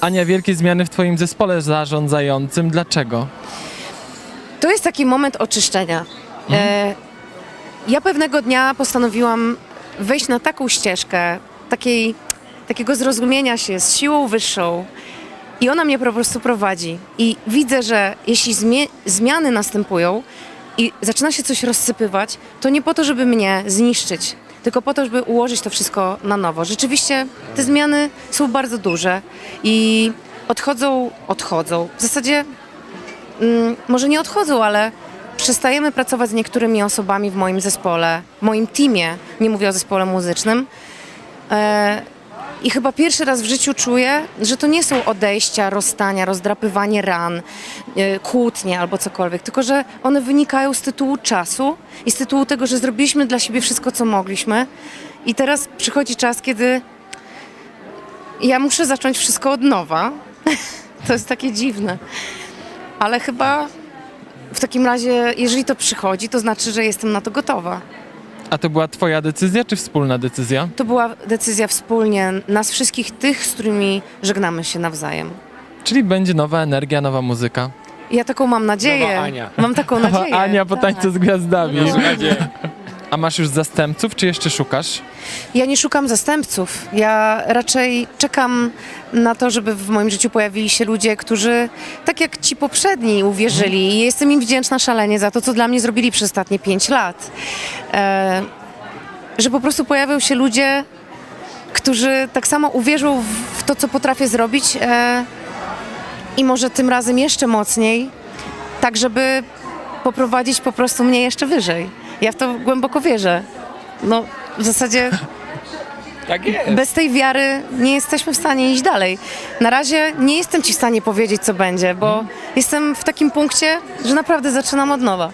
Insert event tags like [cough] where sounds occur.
Ania, wielkie zmiany w twoim zespole zarządzającym. Dlaczego? To jest taki moment oczyszczenia. E, ja pewnego dnia postanowiłam wejść na taką ścieżkę takiej, takiego zrozumienia się z siłą wyższą i ona mnie po prostu prowadzi. I widzę, że jeśli zmie- zmiany następują i zaczyna się coś rozsypywać, to nie po to, żeby mnie zniszczyć, tylko po to, żeby ułożyć to wszystko na nowo. Rzeczywiście te zmiany są bardzo duże i odchodzą, odchodzą. W zasadzie mm, może nie odchodzą, ale przestajemy pracować z niektórymi osobami w moim zespole, w moim teamie, nie mówię o zespole muzycznym. E, I chyba pierwszy raz w życiu czuję, że to nie są odejścia, rozstania, rozdrapywanie ran, e, kłótnie albo cokolwiek, tylko że one wynikają z tytułu czasu i z tytułu tego, że zrobiliśmy dla siebie wszystko, co mogliśmy. I teraz przychodzi czas, kiedy ja muszę zacząć wszystko od nowa. [laughs] to jest takie dziwne. Ale chyba w takim razie, jeżeli to przychodzi, to znaczy, że jestem na to gotowa. A to była twoja decyzja, czy wspólna decyzja? To była decyzja wspólnie nas wszystkich tych, z którymi żegnamy się nawzajem. Czyli będzie nowa energia, nowa muzyka. Ja taką mam nadzieję. Nowa Ania. Mam taką nadzieję. Ania po tak. tańcu z gwiazdami. No. A masz już zastępców, czy jeszcze szukasz? Ja nie szukam zastępców. Ja raczej czekam na to, żeby w moim życiu pojawili się ludzie, którzy, tak jak ci poprzedni, uwierzyli. I jestem im wdzięczna szalenie za to, co dla mnie zrobili przez ostatnie pięć lat. E, że po prostu pojawią się ludzie, którzy tak samo uwierzą w- w to, co potrafię zrobić e, i może tym razem jeszcze mocniej, tak żeby poprowadzić po prostu mnie jeszcze wyżej. Ja w to głęboko wierzę. No, w zasadzie Tak jest. bez tej wiary nie jesteśmy w stanie iść dalej. Na razie nie jestem ci w stanie powiedzieć, co będzie, bo jestem w takim punkcie, że naprawdę zaczynam od nowa.